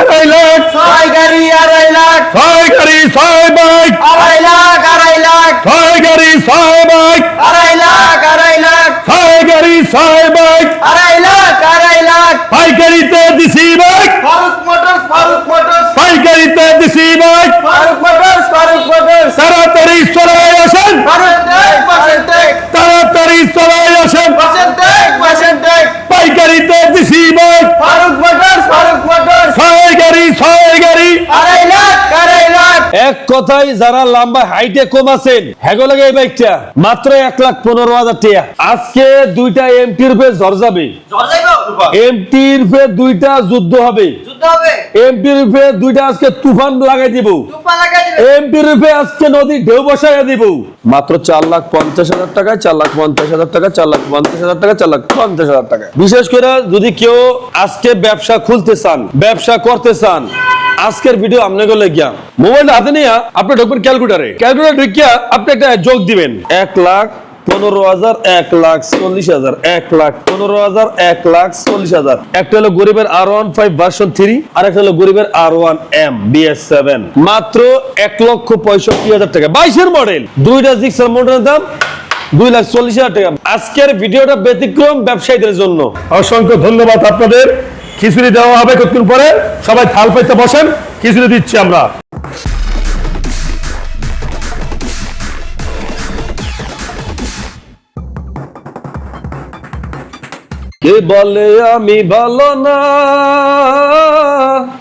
আড়াই লাখ। ছয় গাড়ি আড়াই লাখ। ছয় গাড়ি ছয় বাইক। আড়াই লাখ আড়াই লাখ। ছয় গাড়ি ছয় বাইক। আড়াই লাখ আড়াই লাখ। ছয় গাড়ি ছয় বাইক। আড়াই লাখ আড়াই লাখ। পাইকারিতে দিছি bike. Farooq Motors Farooq Motors. পাইকারিতে দিছি bike. Farooq Motors Farooq Motors. তাড়াতাড়ি চলে আসেন। পার্সেন্টেজ পার্সেন্টেজ তাড়াতাড়ি চলে আসেন পার্সেন্টেজ পার্সেন্টেজ পাইকারিতে দিছি bike Farooq Motors Farooq Motors ছয় গাড়ি ছয় গাড়ি আড়াই লাখ আড়াই লাখ এক কথায় যারা লম্বা হাইটে কম আছেন হ্যাগো লাগে এই বাইকটা। মাত্র এক লাখ পনেরো হাজার টাকা। আজকে দুইটা এমটি রূপে ঝর যাবে। এমটি রূপে দুইটা যুদ্ধ হবে। যুদ্ধ রূপে দুইটা আজকে তুফান লাগাই দিব। তুফান লাগাই দিবে। এমপি রূপে আজকে নদী ঢেউ বসাইয়া দিব। মাত্র চার লাখ পঞ্চাশ হাজার টাকা চার লাখ পঞ্চাশ হাজার টাকা চার লাখ পঞ্চাশ হাজার টাকা চার লাখ পঞ্চাশ হাজার টাকা বিশেষ করে যদি কেউ আজকে ব্যবসা খুলতে চান ব্যবসা করতে চান আজকের ভিডিও আপনাকে লেগিয়া। মোবাইলটা হাতে নিয়ে আপনি ঢুকবেন ক্যালকুলেটারে। ক্যালকুলেটার ঢুকিয়া আপনি একটা যোগ দিবেন। এক লাখ পনেরো হাজার এক লাখ চল্লিশ হাজার, এক লাখ পনেরো হাজার, এক লাখ চল্লিশ হাজার। একটা হলো গরিবের R one five version three আর একটা হলো গরিবের R one M BS seven মাত্র এক লক্ষ পঁয়ষট্টি হাজার টাকা। বাইশের মডেল দুইটা জিক্সার মডেলের দাম দুই লাখ চল্লিশ হাজার টাকা। আজকের ভিডিওটা ব্যতিক্রম ব্যবসায়ীদের জন্য। অসংখ্য ধন্যবাদ আপনাদের। খিচুড়ি দেওয়া হবে কতক্ষণ পরে? সবাই থাল পাইতে বসেন। খিচুড়ি দিচ্ছি আমরা। কে বলে আমি ভালো না?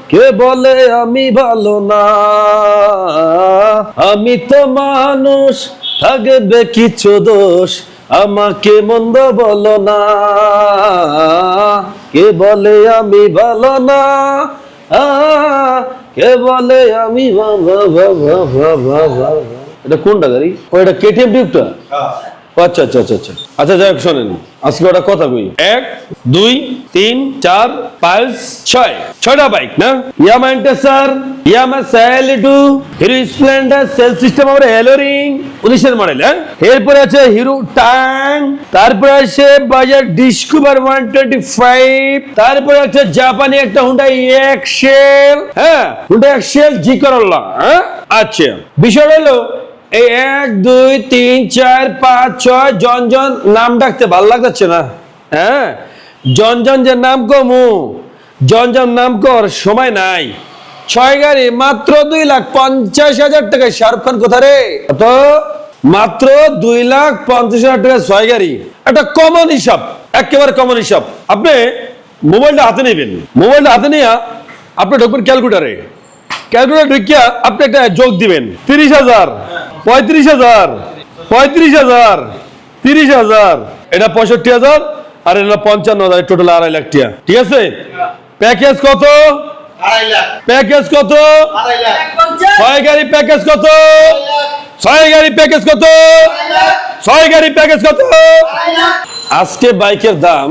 কে বলে আমি ভালো না? আমি তো মানুষ থাকবে কিছু দোষ আমাকে মন্দ বলো না। কে বলে আমি ভালো না? কে বলে আমি। এটা কোনটা গাড়ি? ও এটা কেটিএম টিউবটা? আচ্ছা আচ্ছা আচ্ছা আচ্ছা। আচ্ছা যাই হোক, শোনেন। আজকে ওটা কথা কই? এক, দুই, তিন, চার, পাঁচ, ছয়। ছয়টা বাইক, না? ইয়ামা এন্টেসার ইয়ামা স্যালিডু, হিরো স্প্লেন্ডার, সেল সিস্টেম আমার এলোরিং উনিশের মডেল হ্যাঁ? এরপরে আছে হিরো ট্যাং তারপরে আছে বাজার ডিসকভার ওয়ান টোয়েন্টি ফাইভ, তারপরে আছে জাপানি একটা হুন্ডা এক্সেল হ্যাঁ? হুন্ডা এক্সেল জি করল্লা হ্যাঁ? আচ্ছা। বিষয় হলো এই এক, দুই, তিন, চার, পাঁচ, ছয়, জন জন, নাম ডাকতে ভালো লাগছে না? হ্যাঁ? জন জন যে নাম কমু, জন জন নাম কর, সময় নাই। ছয় গাড়ি, মাত্র দুই লাখ পঞ্চাশ হাজার টাকায় শাহরুখ খান কোথা রে? তো মাত্র দুই লাখ পঞ্চাশ হাজার টাকা ছয় গাড়ি। একটা কমন হিসাব, একেবারে কমন হিসাব। আপনি মোবাইলটা হাতে নেবেন। মোবাইলটা হাতে নিয়ে আপনি ঢুকবেন ক্যালকুলেটারে। ক্যালকুলেটর ঢুকিয়া আপনি একটা যোগ দিবেন, তিরিশ হাজার। পঁয়ত্রিশ হাজার। পঁয়ত্রিশ হাজার তিরিশ হাজার। এটা পঁয়ষট্টি হাজার আর এটা পঞ্চান্ন হাজার টোটাল আড়াই লাখ টাকা ঠিক আছে? প্যাকেজ কত? প্যাকেজ কত? ছয় গাড়ি প্যাকেজ কত? ছয় গাড়ি প্যাকেজ কত ছয় গাড়ি প্যাকেজ কত? আজকে বাইকের দাম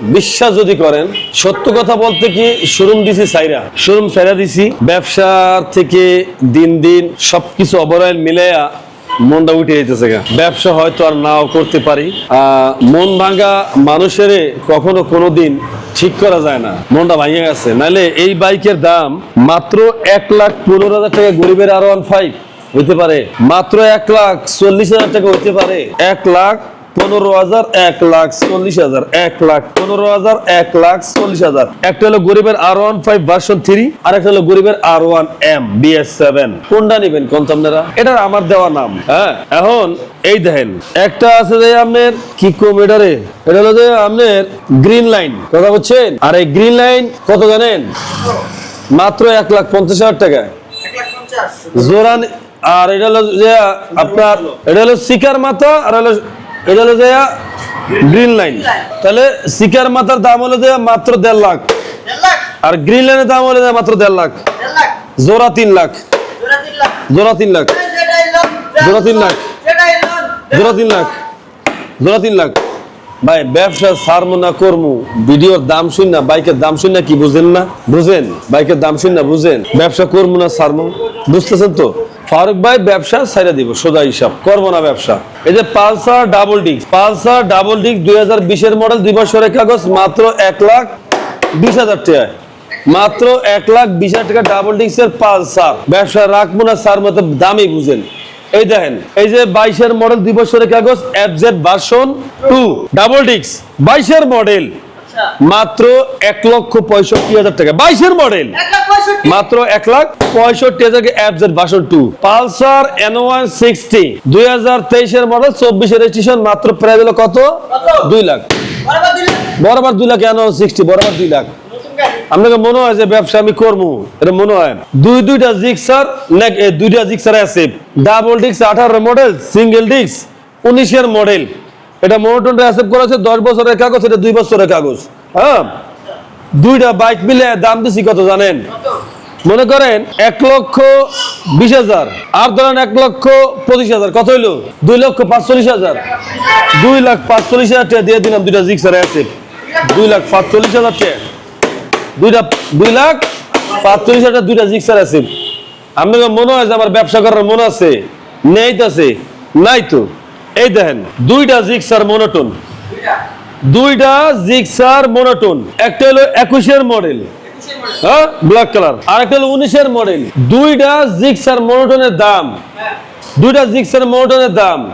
বিশ্বাস যদি করেন, সত্য কথা বলতে কি শোরুম দিছি সাইরা। শোরুম সাইরা দিছি, ব্যবসার থেকে দিন দিন সবকিছু অবরাইল মিলাইয়া মনটা উঠে যেতেছে ব্যবসা হয়তো আর নাও করতে পারি। মন ভাঙা মানুষের কখনো কোনো দিন ঠিক করা যায় না। মনটা ভাঙে গেছে। নাহলে এই বাইকের দাম মাত্র এক লাখ পনেরো হাজার টাকা গরিবের আর ওয়ান ফাইভ হইতে পারে। মাত্র এক লাখ চল্লিশ হাজার টাকা হইতে পারে। এক লাখ পনেরো হাজার এক লাখ চল্লিশ হাজার। এক লাখ পনেরো হাজার এক লাখ চল্লিশ হাজার। একটা হলো গরিবের R one five version three আর একটা হলো গরিবের R one M BS seven কোনটা নিবেন কোন আপনারা? এটা আমার দেওয়া নাম। হ্যাঁ এখন এই দেখেন একটা আছে যে আপনার কি কম এটারে? এটা হলো যে আপনার গ্রিন লাইন কথা বলছেন আর এই গ্রিন লাইন কত জানেন? মাত্র এক লাখ পঞ্চাশ হাজার টাকা। জোরান আর এটা হলো যে আপনার এটা হলো শিকার মাথা আর হলো এটা হলো যে গ্রিন লাইন। তাহলে শিকার মাথার দাম হলো যে মাত্র দেড় লাখ। আর গ্রিন লাইনের দাম হলো যে মাত্র দেড় লাখ। জোড়া তিন লাখ। জোড়া তিন লাখ। জোড়া তিন লাখ। জোড়া তিন লাখ। জোড়া তিন লাখ। ভাই ব্যবসা সারমো না করমু। ভিডিওর দাম শুন না, বাইকের দাম শুন না কি বুঝেন না? বুঝেন? বাইকের দাম শুন না, বুঝেন? ব্যবসা করব না সারমো? বুঝতেছেন তো? ফারুক ভাই ব্যবসা ছাইরা দিব, সোজা হিসাব করব না ব্যবসা। এই যে Pulsar double disc, Pulsar double disc দুই হাজার বিশের মডেল, দুই বছরের কাগজ, মাত্র এক লাখ বিশ হাজার টাকায়। মাত্র এক লাখ বিশ হাজার টাকা ডাবল ডিক্সের পালসার। ব্যবসা রাখব না, স্যার মতো দামই বুঝেন। এই দেখেন, এই যে বাইশের মডেল, দুই বছরের কাগজ F Z version two double ডিক্স বাইশের মডেল। মাত্র এক লক্ষ পঁয়ষট্টি হাজার টাকা। বাইশের মডেল। মাত্র এক লাখ পঁয়ষট্টি হাজার version two Pulsar N one sixty দুই হাজার তেইশের মডেল চব্বিশের রেজিস্ট্রেশন মাত্র প্রায় হলো কত? দুই লাখ। বরাবর দুই লাখ। এন ওয়ান সিক্সটি বরাবর দুই লাখ। আপনাকে মনে হয় যে ব্যবসা আমি করব? এটা মনে হয় দুই দুইটা জিক্সার দুইটা জিক্সার আছে। ডাবল ডিক্স আঠারো মডেল সিঙ্গেল ডিক্স উনিশের মডেল এটা মোনোটনটা অ্যাসেপ্ট করা আছে দশ বছরের কাগজ, এটা দুই বছরের কাগজ। হ্যাঁ? দুইটা বাইক মিলে দাম দিছি কত জানেন? মনে করেন এক লক্ষ বিশ হাজার, আর ধরেন এক লক্ষ পঁচিশ হাজার, কত হইল? দুই লক্ষ পাঁচচল্লিশ হাজার। দুই লাখ পাঁচচল্লিশ হাজার টাকা দিয়ে দিলাম দুইটা জিক্সার আছে দুই লাখ পাঁচচল্লিশ হাজার টাকা। দুইটা, দুই লাখ পাঁচচল্লিশ হাজার দুইটা জিক্সার আছে আপনাকে মনে হয় যে আমার ব্যবসা করার মন আছে? নেই তো আছে? নাই তো? এই দেখেন, দুইটা জিক্সার মনোটন। দুইটা জিক্সার মনোটন। একটা হলো একুশের মডেল। হ্যাঁ ব্ল্যাক কালার। আর একটা হলো উনিশের মডেল। দুইটা জিক্সার মনোটনের দাম। দুইটা জিক্সার মনোটনের দাম।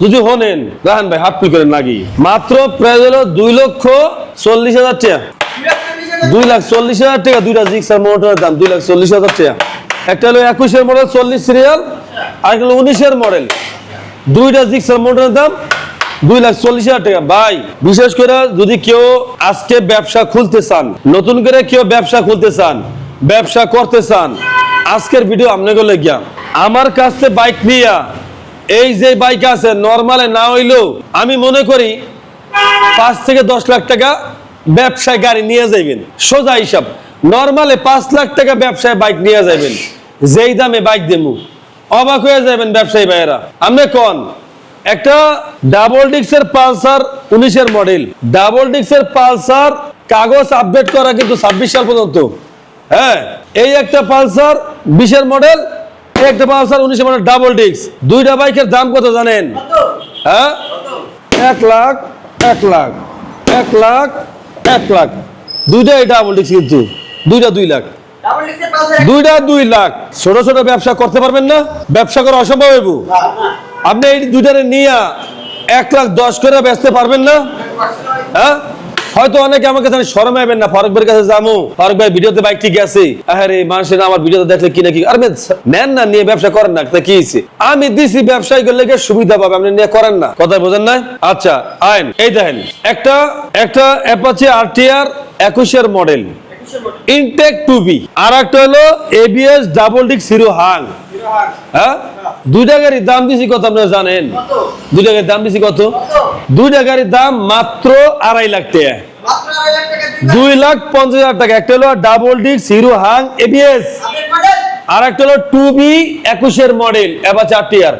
যদি হনেন, রাহান ভাই, হাত করেন লাগি মাত্র প্রায় হলো দুই লক্ষ চল্লিশ হাজার টাকা। দুই লাখ চল্লিশ হাজার টাকা, দুইটা জিক্সার মোটরের দাম, দুই লাখ চল্লিশ হাজার টাকা। একটা হলো একুশের মডেল, চল্লিশ সিরিয়াল। আর একটা হলো উনিশের মডেল। দুইটা জিক্সার মোটরের দাম দুই লাখ চল্লিশ হাজার টাকা। ভাই, বিশেষ করে যদি কেউ আজকে ব্যবসা খুলতে চান, নতুন করে কেউ ব্যবসা খুলতে চান, ব্যবসা করতে চান, আজকের ভিডিও আপনাকে লেগিয়া, আমার কাছে বাইক নিয়া, এই যে বাইক আছে নর্মালে না হইলেও আমি মনে করি পাঁচ থেকে দশ লাখ টাকা ব্যবসায় গাড়ি নিয়ে যাইবেন। সোজা হিসাব নর্মালে পাঁচ লাখ টাকা ব্যবসায় বাইক নিয়ে যাবেন যেই দামে বাইক দেবো। অবাক হয়ে যাবেন ব্যবসায়ী ভাইয়েরা। আপনি কোন? একটা ডাবল ডিক্সের পালসার উনিশের মডেল ডাবল ডিক্সের পালসার কাগজ আপডেট করা কিন্তু ছাব্বিশ সাল পর্যন্ত। হ্যাঁ এই একটা পালসার বিশের মডেল একটা পালসার উনিশের মডেল ডাবল ডিক্স দুইটা বাইকের দাম কত জানেন? হ্যাঁ? এক লাখ এক লাখ এক লাখ এক লাখ। দুইটাই ডাবল ডিক্স কিন্তু। দুইটা দুই লাখ। দুইটা দুই লাখ। ছোট ছোট ব্যবসা করতে পারবেন না ব্যবসা করা অসম্ভব হইব। আপনি এই দুইটারে নিয়ে এক লাখ দশ করে বেচতে পারবেন না হ্যাঁ? হয়তো অনেকে শরম আইবেন না ফারুক ভাইয়ের কাছে যাব। ফারুক ভাই ভিডিওতে বাইক ঠিক আছে আরে মানুষের আমার ভিডিওতে দেখলে কি নাকি আরে মেন, নেন না নিয়ে ব্যবসা করেন না তা কি আমি দিছি ব্যবসায়ী করলে সুবিধা পাবে? আপনি নিয়ে করেন না। কথা বোঝেন না? আচ্ছা আইন এই দেখেন একটা একটা অ্যাপাচি আরটিআর একুশের মডেল একুশের মডেল ইনটেক টু বি আর একটা হলো এবিএস ডাবল ডিক সিরো হাং হাং হ্যাঁ? দুইটা গাড়ির দাম দিছি কত আপনারা জানেন? দুইটা গাড়ির দাম দিছি কত? দুইটা গাড়ির দাম মাত্র আড়াই লাখ টাকা। দুই লাখ। পঞ্চাশ হাজার টাকা। একটা হলো ডাবল ডিক্স সিরো হাং এবিএস আর একটা হলো টু বি একুশের মডেল এবার চার টিয়ার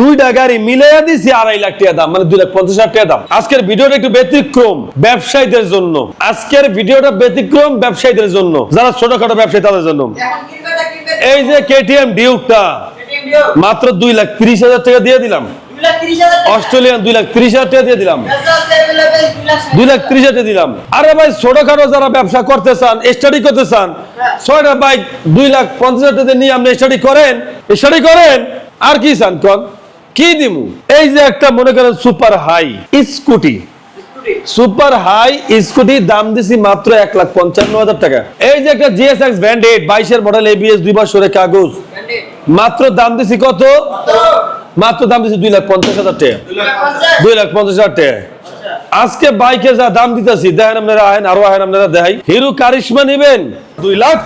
দুইটা গাড়ি মিলে দিছি আড়াই লাখ টাকা দাম মানে দুই লাখ পঞ্চাশ হাজার টাকা দাম। আজকের ভিডিওটা একটু ব্যতিক্রম ব্যবসায়ীদের জন্য। আজকের ভিডিওটা ব্যতিক্রম ব্যবসায়ীদের জন্য যারা ছোটখাটো ব্যবসায়ী তাদের জন্য। এই যে কেটিএম ডিউকটা মাত্র দুই লাখ তিরিশ হাজার টাকা দিয়ে দিলাম। অস্ট্রেলিয়ান দুই লাখ তিরিশ হাজার টাকা দিয়ে দিলাম। দুই লাখ ত্রিশ হাজার দিলাম। আরে ভাই ছোটখাটো যারা ব্যবসা করতে চান স্টাডি করতে চান ছয়টা বাইক দুই লাখ পঞ্চাশ হাজার টাকা নিয়ে আপনি স্টাডি করেন। স্টাডি করেন আর কি চান কন? কি দিমু? এই যে একটা মনে করেন super high Scooty. Super high Scooty দাম দিছি মাত্র এক লাখ পঞ্চান্ন হাজার টাকা। এই যে একটা জিএসএক্স ব্যান্ডেড বাইশের মডেল এবিএস দুই বছরের কাগজ। মাত্র দাম দিছি কত? মাত্র দাম দিছি দুই লাখ পঞ্চাশ হাজার টাকা। দুই লাখ পঞ্চাশ হাজার টাকা। আজকে বাইকে যা দাম দিতেছি দেখেন আপনারা আহেন আরও আহেন আপনারা দেখাই। হিরো কারিশমা নিবেন দুই লাখ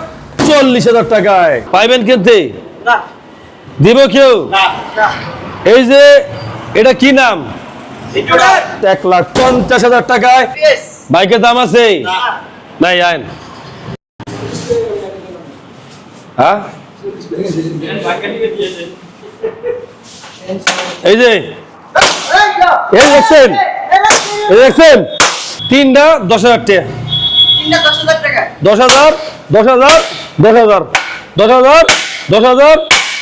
চল্লিশ হাজার টাকায়। পাইবেন কিনতে? দিব কেউ? এই যে এটা কি নাম? এক লাখ পঞ্চাশ হাজার টাকায়। বাইকের দাম আছে? নাই আইন হ্যাঁ? এই যে এই দেখছেন? এই দেখছেন? তিনটা দশ হাজার টাকা। দশ হাজার দশ হাজার দশ হাজার দশ হাজার দশ হাজার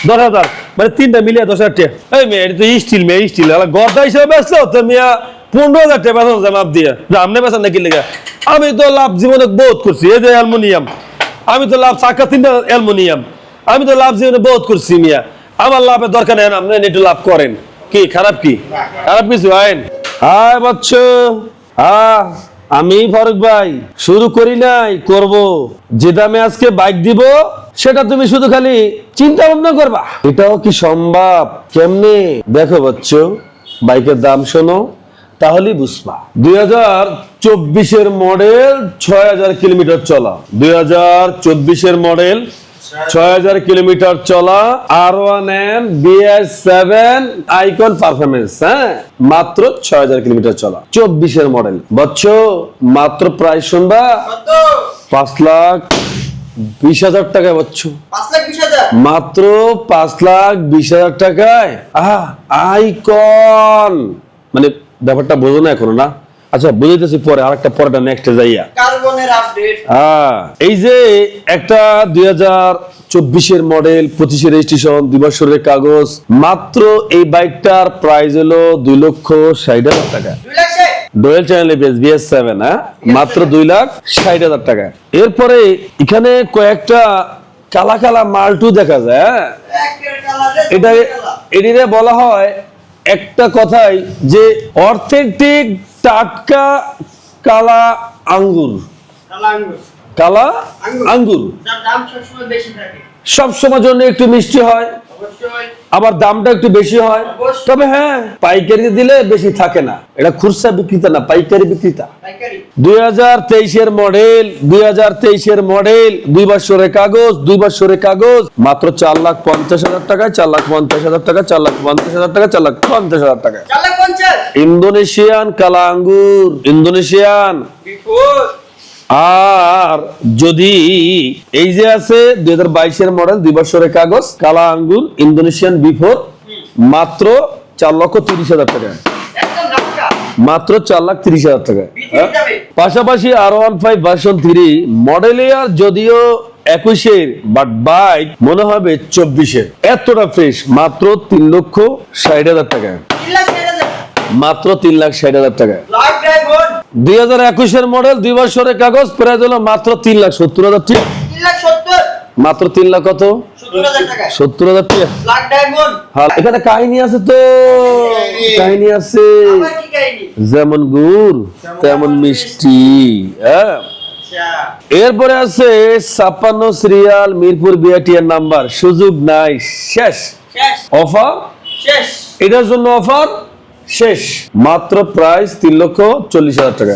দশ হাজার মানে তিনটা মিলিয়ে দশ হাজার টাকা। এই মেয়ে এটা তো স্টিল মেয়ে স্টিল গর্দা হিসেবে বেসলো তো মিয়া পনেরো হাজার টাকা বেতন যায় মাপ দিয়ে। আপনি বেসান নাকি লেগে? আমি তো লাভ জীবনে বোধ করছি। এই যে অ্যালমোনিয়াম। আমি তো লাভ চাকা তিনটা অ্যালমোনিয়াম। আমি তো লাভ জীবনে বহুত করছি মিয়া। আমার লাভের দরকার নেই, আপনি একটু লাভ করেন। কি, খারাপ কি? খারাপ কিছু, আইন? হাই বাচ্চ হ্যাঁ আমি ফারুক ভাই, শুরু করি নাই, করব। যে দামে আজকে বাইক দিব, সেটা তুমি শুধু খালি চিন্তা ভাবনা করবা। এটাও কি সম্ভব? কেমনে? দেখো বাচ্চ বাইকের দাম শোনো, তাহলেই বুঝবা। দুই হাজার চব্বিশের মডেল ছয় হাজার কিলোমিটার চলা। দুই হাজার চব্বিশের মডেল ছয় হাজার কিলোমিটার চলা R one N BS seven icon performance হ্যাঁ? মাত্র ছয় হাজার কিলোমিটার চলা। চব্বিশের মডেল বচ্চ মাত্র প্রায় শুনবা? পাঁচ লাখ বিশ হাজার টাকা বচ্চ। পাঁচ লাখ বিশ হাজার? মাত্র পাঁচ লাখ বিশ হাজার টাকায়। আহা আইকন মানে ব্যাপারটা বোঝো না এখনও না? আচ্ছা বুঝাইতেছি পরে আরেকটা পরেটা নেক্সটে যাইয়া। কার্বনের আপডেট হ্যাঁ এই যে একটা দুই হাজার চব্বিশের মডেল পঁচিশে রেজিস্ট্রেশন দুই বছরের কাগজ মাত্র এই বাইকটার প্রাইস হলো দুই লক্ষ ষাট হাজার টাকা। Dual channel ABS BS seven হ্যাঁ? মাত্র দুই লাখ ষাট হাজার টাকা। এরপরে এখানে কয়েকটা কালা কালা মালটু দেখা যায় হ্যাঁ? এটা এটিরে বলা হয় একটা কথাই যে অর্থেটিক টাটকা কালা আঙ্গুর। কালা আঙ্গুর। সব সময় জন্য একটু মিষ্টি হয়। আবার দামটা একটু বেশি হয়। তবে হ্যাঁ পাইকারি দিলে বেশি থাকে না। এটা খুরসা বিক্রেতা না পাইকারি বিক্রেতা। দুই হাজার তেইশের মডেল দুই হাজার তেইশের মডেল দুই বছরের কাগজ দুই বছরের কাগজ মাত্র চার লাখ পঞ্চাশ হাজার টাকায় চার লাখ পঞ্চাশ হাজার টাকা চার লাখ পঞ্চাশ হাজার টাকা চার লাখ পঞ্চাশ হাজার টাকা ইন্দোনেশিয়ান কালা আঙ্গুর ইন্দোনেশিয়ান আর যদি এই যে আছে দুই হাজার বাইশের মডেল দুই বছরের কাগজ কালা আঙ্গুর ইন্দোনেশিয়ান বিফোর মাত্র চার লক্ষ তিরিশ হাজার টাকা। মাত্র চার লাখ তিরিশ হাজার টাকা। পাশাপাশি R one five version three model year যদিও একুশের বাট বাইক মনে হবে চব্বিশের। এতটা ফ্রেশ মাত্র তিন লক্ষ ষাট হাজার টাকা। মাত্র তিন লাখ ষাট হাজার টাকা। দুই হাজার একুশের মডেল দুই বছরের কাগজ প্রায় হলো মাত্র তিন লাখ সত্তর হাজার মাত্র তিন লাখ কত? সত্তর হাজার হ্যাঁ, এখানে কাহিনী আছে তো। কাহিনী আছে। যেমন গুড় তেমন মিষ্টি। হ্যাঁ। আচ্ছা। এরপরে আছে ছাপ্পান্ন সিরিয়াল মিরপুর বিআটিএর নাম্বার। সুযোগ নাই। শেষ। শেষ। অফার শেষ। এটার জন্য অফার শেষ। মাত্র প্রাইস তিন লক্ষ চল্লিশ হাজার টাকা।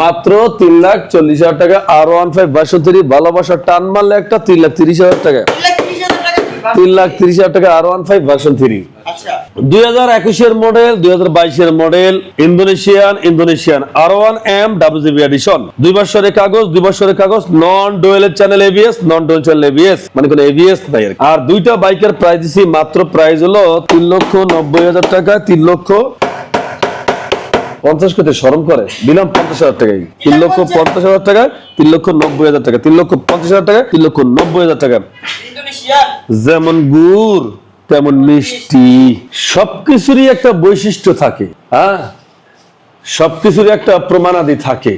মাত্র তিন লাখ চল্লিশ হাজার টাকা। আর ওয়ান ফাইভ বাসো থ্রি ভালোবাসা টান মারলে একটা তিন লাখ তিরিশ হাজার টাকা। তিন লাখ তিরিশ হাজার R one five version three দুই হাজার একুশের মডেল দুই হাজার বাইশের model Indonesian Indonesian R one M WGP edition দুই বছরের কাগজ দুই বছরের কাগজ non dual channel ABS non dual channel ABS মানে কোনো এবিএস নাই আর আর দুইটা বাইকের প্রাইস দিছি মাত্র প্রাইস হলো তিন লক্ষ নব্বই হাজার টাকা তিন লক্ষ পঞ্চাশ করতে সরম করে। দিলাম পঞ্চাশ হাজার টাকায়। তিন লক্ষ পঞ্চাশ হাজার। টাকা তিন লক্ষ নব্বই হাজার টাকা তিন লক্ষ পঞ্চাশ হাজার টাকা তিন লক্ষ নব্বই হাজার টাকা যেমন গুড় তেমন মিষ্টি। সবকিছুরই একটা বৈশিষ্ট্য থাকে হ্যাঁ? সবকিছুরই একটা প্রমাণাদি থাকে।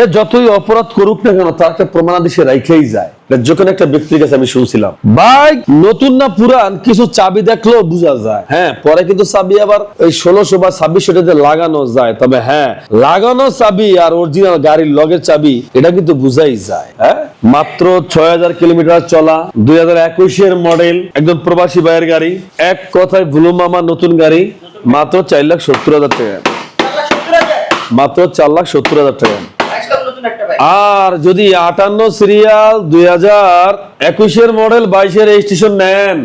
এ যতই অপরাধ করুক না কেন তার একটা প্রমাণাদি সে রাইখেই যায়। যখন একটা ব্যক্তির কাছে আমি শুনছিলাম বাইক নতুন না পুরান কিছু চাবি দেখলেও বোঝা যায়। হ্যাঁ পরে কিন্তু চাবি আবার ওই ষোলোশো বা ছাব্বিশশো টাকাতে লাগানো যায়। তবে হ্যাঁ লাগানো চাবি আর অরিজিনাল গাড়ির লগের চাবি এটা কিন্তু বুঝাই যায়। হ্যাঁ মাত্র ছয় হাজার কিলোমিটার চলা দুই হাজার একুশের মডেল একদম প্রবাসী ভাইয়ের গাড়ি এক কথায় ভুলু মামা নতুন গাড়ি মাত্র চার লাখ সত্তর হাজার টাকা। মাত্র চার লাখ সত্তর হাজার টাকা একদম নতুন একটা বাইক আর যদি আটান্ন সিরিয়াল দুই হাজার একুশের মডেল বাইশের রেজিস্ট্রেশন নেন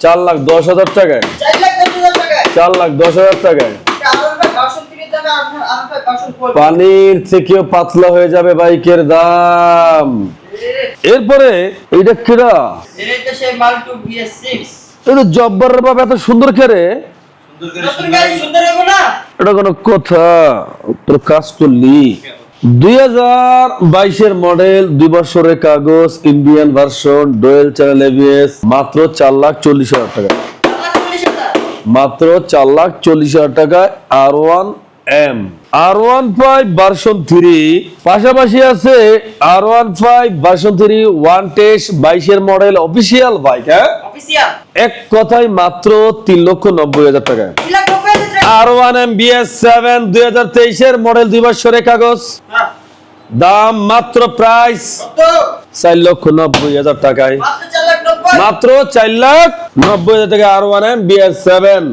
চার লাখ দশ হাজার টাকায়। চার লাখ দশ হাজার টাকায়? পানির থেকেও পাতলা হয়ে যাবে বাইকের দাম। এরপরে এইটা কিরা? এটা সেই মাল্টু বিএস সিক্স এটা জব্বার বাবা এত সুন্দর না? এটা কোনো কথা তোর কাজ করলি। দুই হাজার বাইশের মডেল দুই বছরের কাগজ Indian version dual channel ABS মাত্র চার লাখ চল্লিশ হাজার টাকা। মাত্র চার লাখ চল্লিশ হাজার টাকায় R one M R one five version three পাশাপাশি আছে R one five version three one test বাইশের মডেল অফিসিয়াল বাইক হ্যাঁ? এক কথায় মাত্র তিন লক্ষ নব্বই হাজার টাকা। মডেল দুই বছরের কাগজ। দাম মাত্র প্রাইস চার লক্ষ নব্বই হাজার টাকায় মাত্র চার লাখ নব্বই। হাজার টাকা আর ওয়ান এম সেভেন।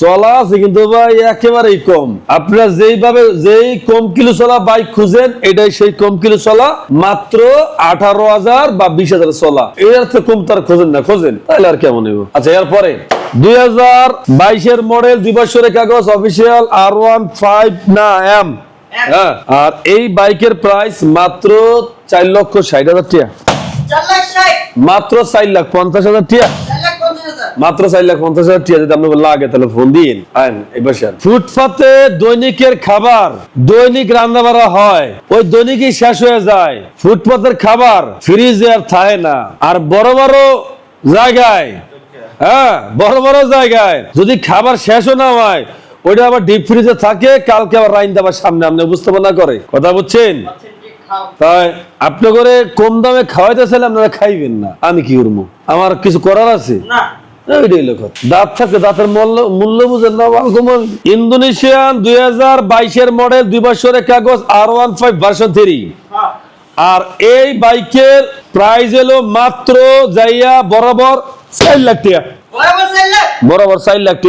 চলা আছে কিন্তু ভাই একেবারেই কম আপনারা যেইভাবে, যেই কম কিলো চলা বাইক খুঁজেন, এটাই সেই কম কিলো চলা, মাত্র আঠারো হাজার বা বিশ হাজার চলা এর কম তার খোঁজেন না, খোঁজেন, তাহলে আর কেমন আচ্ছা এরপরে দুই হাজার বাইশের মডেল দুই বছরের কাগজ অফিসিয়াল আর ওয়ান ফাইভ না এম হ্যাঁ আর এই বাইকের প্রাইস মাত্র চার লক্ষ ষাট হাজার। মাত্র চার লাখ পঞ্চাশ হাজার হাজার। মাত্র চার লাখ পঞ্চাশ হাজার টাকা যদি আপনাকে লাগে তাহলে ফোন দিন। ফুটপাতে দৈনিকের খাবার দৈনিক রান্না বাড়া হয় ওই দৈনিকই শেষ হয়ে যায়। ফুটপাতের খাবার ফ্রিজে আর থাকে না। আর বড় বড় জায়গায় হ্যাঁ বড় বড় জায়গায়। যদি খাবার শেষও না হয় ওইটা আবার ডিপ ফ্রিজে থাকে কালকে আবার রাইন দেবার সামনে আপনি বুঝতে না করে। কথা বুঝছেন? তাই আপনি করে কম দামে খাওয়াইতে চাইলে আপনারা খাইবেন না। আমি কি করব? আমার কিছু করার আছে? না। এইটাই হলো দাঁত থাকে দাঁতের মূল্য মূল্য বুঝেন না ওয়ালকুমন ইন্দোনেশিয়ান দুই হাজার বাইশের মডেল দুই বছরের কাগজ R one five version three. আর এই বাইকের প্রাইস হলো মাত্র যাইয়া বরাবর চার লাখ বরাবর চার লাখ।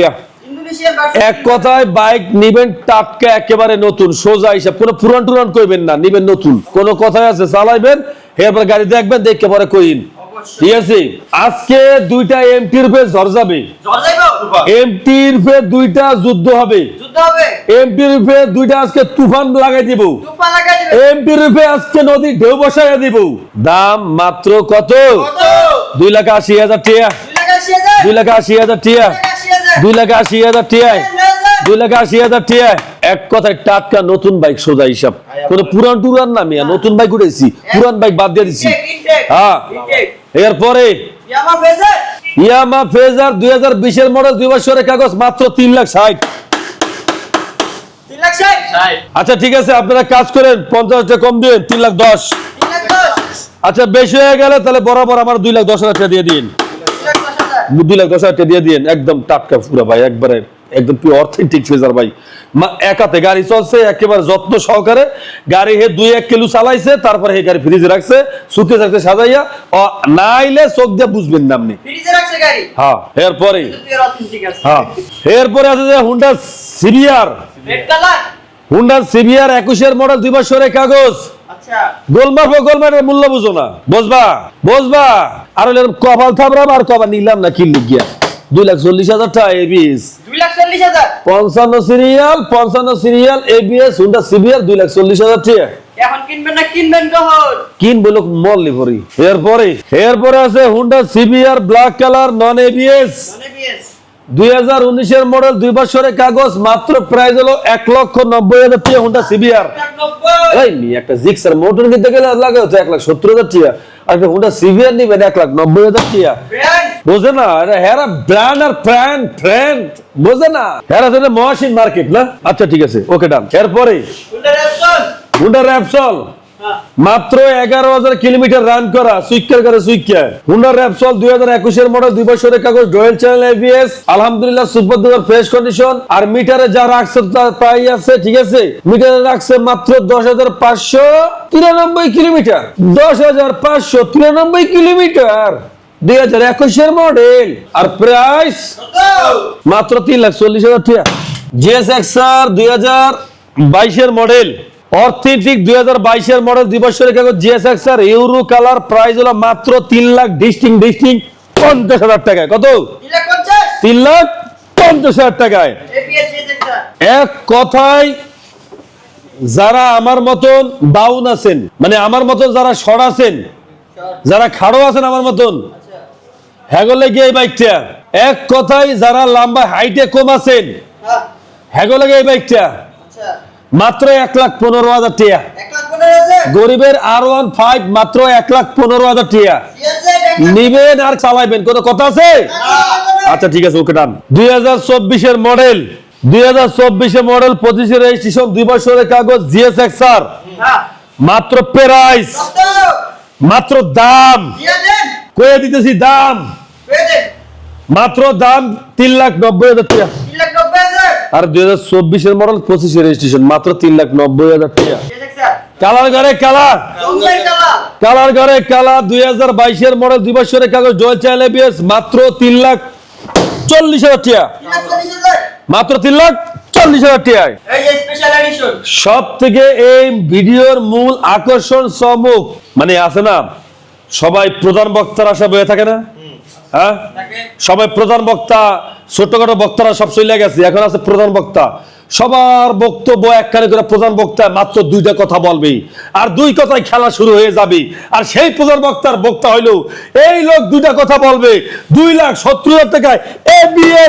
এক কথায় বাইক নিবেন টাটকা একেবারে নতুন সোজা হিসাব কোনো পুরান টুরান কইবেন না নিবেন নতুন কোনো কথাই আছে চালাইবেন এরপর গাড়ি দেখবেন দেখে পরে কইন। ঠিক আছে আজকে দুইটা উপরে ঝড় যাবে জ্বর যাইবো? দুইটা যুদ্ধ হবে? এমটির উপরে দুইটা আজকে তুফান লাগাই দিব। এমটির উপরে আজকে নদী ঢেউ বসাই দিব দাম মাত্র কত? দুই লাখ আশি হাজার টিয়া দুই লাখ আশি হাজার? টিয়া দুই লাখ আশি হাজার? টিয়ায় দুই লাখ আশি হাজার টিয়া এক কথায় টাটকা নতুন বাইক সোজা হিসাব কোন পুরান টুরান না মিয়া নতুন বাইক উঠেছি পুরান বাইক বাদ দিয়ে দিছি হ্যাঁ। এরপরে ইয়ামা ফেজার? ইয়ামা ফেজার দুই হাজার বিশের মডেল দুই বছরের কাগজ মাত্র তিন লাখ ষাট? আচ্ছা ঠিক আছে আপনারা কাজ করেন পঞ্চাশ টাকা কম দিন তিন লাখ দশ? আচ্ছা বেশি হয়ে গেলে তাহলে বরাবর আমার দুই লাখ দশ হাজার টাকা দিয়ে দিন? দুই লাখ দশ হাজার টাকা দিয়ে দিন একদম টাটকা পুরা ভাই একবারে একদম পিওর অথেন্টিক ফেজার ভাই একাতে গাড়ি চলছে একেবারে যত্ন সহকারে। গাড়ি হে দুই এক কিলো চালাইছে তারপরে হে গাড়ি ফ্রিজে রাখছে সুকে রাখছে সাজাইয়া। ও না আইলে চোখ দিয়ে বুঝবেন না আপনি? হ্যাঁ এরপরে। হ্যাঁ এরপরে আছে যে হুন্ডা সিভিয়ার হুন্ডা সিভিয়ার একুশের মডেল দুই বছরের কাগজ। আচ্ছা। গোলমার পর গোলমারের মূল্য বুঝো না। বুঝবা? বুঝবা? আর কপাল থাপড়াম আর কপাল নিলাম না কিনলি গিয়া। দুই লাখ চল্লিশ হাজার টাকা এবিএস পঞ্চান্ন সিরিয়াল পঞ্চান্ন সিরিয়াল এবিএস হুন্ডা সিভিয়ার দুই লাখ চল্লিশ হাজার টাকা এখন কিনবেন না কিনবেন কখন? কিন বলো মল্লি পরি এরপরে এরপরে আছে Honda CBR black colour non ABS? দুই হাজার উনিশের মডেল দুই বছরের কাগজ মাত্র প্রাইস হলো এক লক্ষ নব্বই হাজার টাকা হুন্ডা এই একটা জিক্সার মোটর কিনতে গেলে লাগে হচ্ছে এক লাখ সত্তর হাজার টাকা আর একটা হুন্ডা সিভিয়ার নিবেন এক লাখ নব্বই হাজার Brand? বোঝে না হেরা ব্র্যান্ড আর ফ্র্যান্ড ফ্রেন্ড বোঝে না। হেরা তো মহাসিন মার্কেট না? আচ্ছা ঠিক আছে ওকে ডান এরপরে? হুন্ডা র্যাপসল হ্যাঁ। মাত্র এগারো হাজার কিলোমিটার রান করা সুইকার করে সুইকার। হুন্ডা র্যাপসল দুই হাজার একুশের মডেল দুই বছরের কাগজ ডোয়েল চ্যানেল এবিএস আলহামদুলিল্লাহ সুপার ফ্রেশ কন্ডিশন আর মিটারে যা রাখছে তার প্রায় আছে ঠিক আছে? মিটারে রাখছে মাত্র দশ হাজার পাঁচশো তিরানব্বই কিলোমিটার। দশ হাজার পাঁচশো তিরানব্বই কিলোমিটার। দুই হাজার একুশের মডেল আর প্রাইস মাত্র তিন লাখ চল্লিশ হাজার টাকা জিএস এক্সআর দুই হাজার বাইশের মডেল অর্থেটিক দুই হাজার বাইশের মডেল দুই বছরের কাগজ GS XR euro colour price হলো মাত্র তিন লাখ ডিস্টিং ডিস্টিং পঞ্চাশ হাজার টাকায় কত তিন লাখ পঞ্চাশ? হাজার টাকায়। এক কথায় যারা আমার মতন ডাউন আছেন মানে আমার মতন যারা সর আছেন যারা খাড়ো আছেন আমার মতন। হ্যাগলে গিয়ে এই বাইকটা। এক কথায় যারা লম্বা হাইটে কম আছেন হ্যাঁ। হ্যাগলে গিয়ে এই বাইকটা। আচ্ছা। মাত্র এক লাখ পনেরো হাজার টিয়া? গরিবের আর ওয়ান ফাইভ মাত্র এক লাখ পনেরো হাজার টিয়া নিবেন আর চালাইবেন। কোনো কথা আছে। আচ্ছা ঠিক আছে ওকে ডান। দুই হাজার চব্বিশের মডেল। দুই হাজার চব্বিশে মডেল পঁচিশে রেজিস্ট্রেশন দুই বছরের কাগজ জিএস এক্সার হ্যাঁ। মাত্র প্রাইস। মাত্র দাম। কয়ে দিতেছি দাম। মাত্র দাম তিন লাখ নব্বই হাজার টাকা। আর দুই হাজার চব্বিশের মডেল পঁচিশে রেজিস্ট্রেশন মাত্র তিন লাখ নব্বই হাজার টাকা। কালার ঘরে কালার কালা কালার ঘরে দুই হাজার বাইশের মডেল দুই বছরের কাগজ জয় চাইলে বিএস মাত্র তিন লাখ চল্লিশ হাজার টাকা। মাত্র তিন লাখ চল্লিশ হাজার টাকায় সব থেকে এই ভিডিওর মূল আকর্ষণ চমক মানে আছে না সবাই প্রধান বক্তার আশা বয়ে থাকে না? হ্যাঁ? সবাই প্রধান বক্তা ছোটখাটো বক্তারা সব চলে গেছে এখন আছে প্রধান বক্তা। সবার বক্তব্য একখানে করে প্রধান বক্তা মাত্র দুইটা কথা বলবে আর দুই কথায় খেলা শুরু হয়ে যাবে। আর সেই প্রধান বক্তার বক্তা হইল এই লোক দুইটা কথা বলবে দুই লাখ সত্তর হাজার টাকায় এ বিএ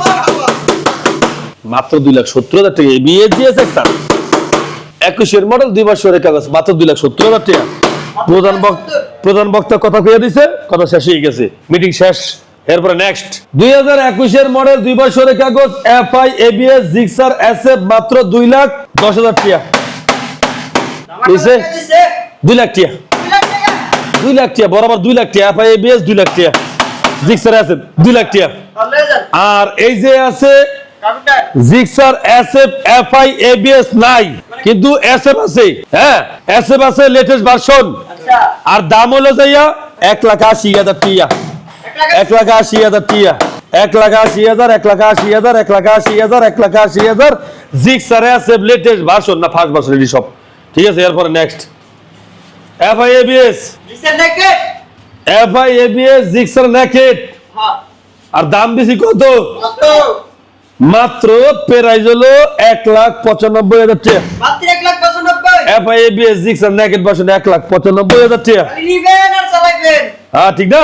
মারহাবা মাত্র দুই লাখ সত্তর হাজার টাকা এ বিএ জিএস এক্সার একুশের মডেল দুই বছরের কাগজ মাত্র দুই লাখ সত্তর হাজার টাকা। প্রধান বক্তা প্রধান বক্তা কথা কইয়া দিছে কথা শেষ হয়ে গেছে। মিটিং শেষ এরপরে নেক্সট দুই হাজার একুশের মডেল দুই বছরের কাগজ F I ABS Gixxer S F মাত্র দুই লাখ দশ হাজার? দিছে দুই লাখ টাকা। দুই লাখ টাকা বরাবর দুই লাখ টাকা। এফ আই এবিএস দুই লাখ টাকা। জিক্সার এস এফ দুই লাখ যান আর এই যে আছে জিক্সার এসএফ এফআই এবিএস নাই। কিন্তু এসএফ আছে হ্যাঁ? এসএফ আছে লেটেস্ট ভার্সন আচ্ছা। আর দাম হলো যাইয়া এক লাখ আশি হাজার টিয়া। এক লাখ আশি? হাজার টিয়া। এক লাখ আশি হাজার এক লাখ আশি হাজার এক লাখ আশি হাজার এক লাখ আশি হাজার। জিক্সার এসএফ লেটেস্ট ভার্সন না ফার্স্ট ভার্সন এটি সব। ঠিক আছে এরপরে next FI ABS FI ABS Gixxer naked আর দাম বেশি কত? কত? মাত্র প্রাইস হলো এক লাখ পঁচানব্বই হাজার টাকা। হ্যাঁ ঠিক না?